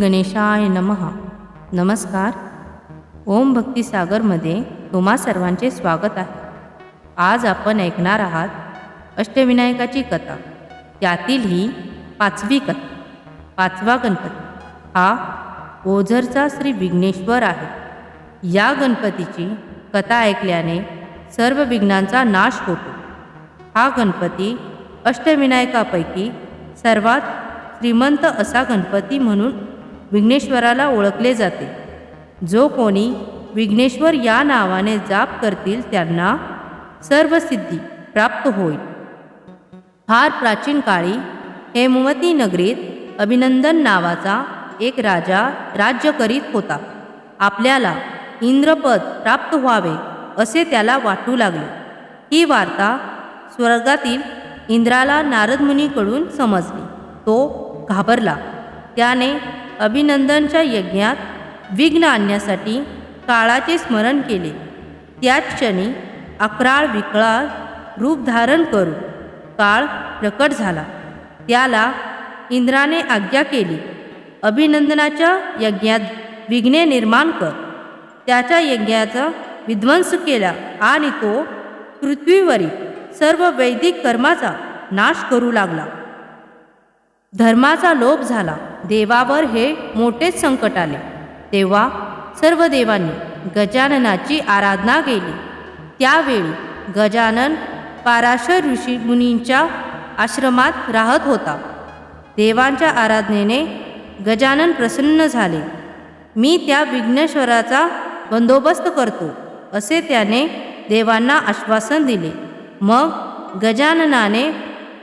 गणेशाय नमः. नमस्कार. ओम भक्ती सागरमध्ये तुम्हा सर्वांचे स्वागत आहे. आज आपण ऐकणार आहात अष्टविनायकाची कथा. त्यातील ही पाचवी कथा. पाचवा गणपती. हा ओझरचा श्री विघ्नेश्वर आहे. या गणपतीची कथा ऐकल्याने सर्व विघ्नांचा नाश होतो. हा गणपती अष्टविनायकापैकी सर्वात श्रीमंत असा गणपती म्हणून विघ्नेश्वराला ओळखले जाते. जो कोणी विघ्नेश्वर या नावाने जाप करतील त्यांना सर्व सिद्धी प्राप्त होईल. फार प्राचीन काळी हेमवती नगरीत अभिनंदन नावाचा एक राजा राज्य करीत होता. आपल्याला इंद्रपद प्राप्त व्हावे असे त्याला वाटू लागले. ही वार्ता स्वर्गातील इंद्राला नारदमुनीकडून समजली. तो घाबरला. त्याने अभिनंदनच्या यज्ञात विघ्न आणण्यासाठी काळाचे स्मरण केले. त्याच क्षणी अकराळ विकळाळ रूप धारण करू काळ प्रकट झाला. त्याला इंद्राने आज्ञा केली अभिनंदनाच्या यज्ञात विघ्ने निर्माण कर. त्याच्या यज्ञाचा विध्वंस केला आणि तो पृथ्वीवरील सर्व वैदिक कर्माचा नाश करू लागला. धर्माचा लोप झाला. देवावर हे मोठेच संकट आले. तेव्हा सर्व देवांनी गजाननाची आराधना केली. त्यावेळी गजानन पाराशर ऋषी मुनींच्या आश्रमात राहत होता. देवांच्या आराधनेने गजानन प्रसन्न झाले. मी त्या विघ्नेश्वराचा बंदोबस्त करतो असे त्याने देवांना आश्वासन दिले. मग गजाननाने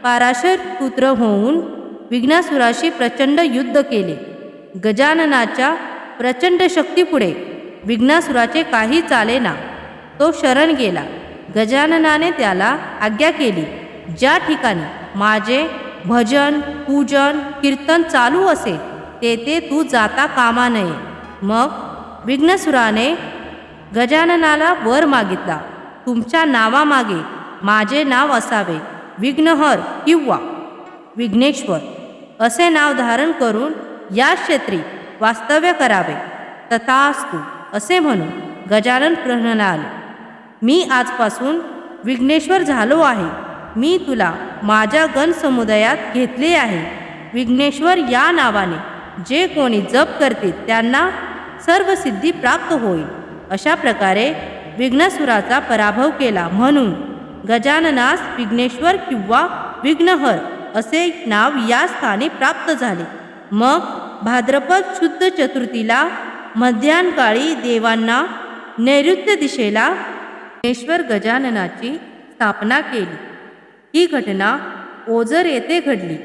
पाराशर पुत्र होऊन विघ्नासुराशी प्रचंड युद्ध केले. गजाननाच्या प्रचंड शक्तीपुढे विघ्नासुराचे काही चालेना. तो शरण गेला. गजाननाने त्याला आज्ञा केली ज्या ठिकाणी माझे भजन पूजन कीर्तन चालू असेल तेथे तू जाता कामा नये. मग विघ्नसुराने गजाननाला वर मागितला तुमच्या नावामागे माझे नाव असावे विघ्नहर किंवा विघ्नेश्वर. असे नाव धारण करून या क्षेत्री वास्तव्य करावे. तथास्तु असे म्हणून गजानन प्रहणाले मी आजपासून विघ्नेश्वर झालो आहे. मी तुला माझ्या गणसमुदायात घेतले आहे. विघ्नेश्वर या नावाने जे कोणी जप करतील त्यांना सर्व सिद्धी प्राप्त होईल. अशा प्रकारे विघ्नसुराचा पराभव केला. म्हणून गजाननास विघ्नेश्वर किंवा विघ्नहर असे नाव या स्थानी प्राप्त झाले. मग भाद्रपद शुद्ध चतुर्थीला मध्यानकाळी देवांना नैऋत्य दिशेला विघ्नेश्वर गजाननाची स्थापना केली. ही घटना ओझर येथे घडली.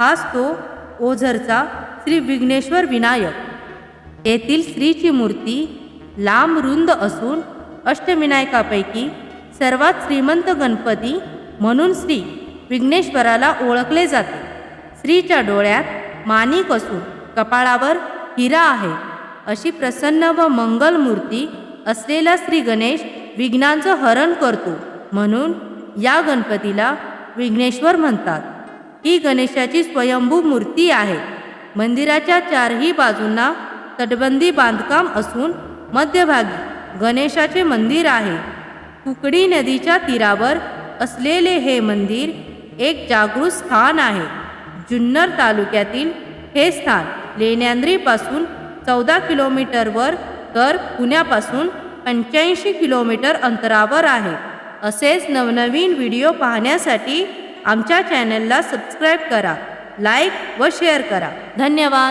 हाच तो ओझरचा श्री विघ्नेश्वर विनायक. येथील श्रीची मूर्ती लांब रुंद असून अष्टविनायकापैकी सर्वात श्रीमंत गणपती म्हणून श्री विघ्नेश्वराला ओळखले जाते. स्त्रीच्या डोळ्यात मानिक असून कपाळावर हिरा आहे. अशी प्रसन्न व मंगल मूर्ती असलेला श्री गणेश विघ्नांचं हरण करतो. म्हणून या गणपतीला विघ्नेश्वर म्हणतात. ही गणेशाची स्वयंभू मूर्ती आहे. मंदिराच्या चारही बाजूंना तटबंदी बांधकाम असून मध्यभागी गणेशाचे मंदिर आहे. कुकडी नदीच्या तीरावर असलेले हे मंदिर एक जागृत स्थान आहे. जुन्नर तालुक्यातील हे स्थान लेण्यांद्रीपासून चौदा किलोमीटरवर तर पुण्यापासून पंच्याऐंशी किलोमीटर अंतरावर आहे. असेच नवनवीन व्हिडिओ पाहण्यासाठी आमच्या चॅनलला सबस्क्राईब करा लाईक व शेअर करा. धन्यवाद!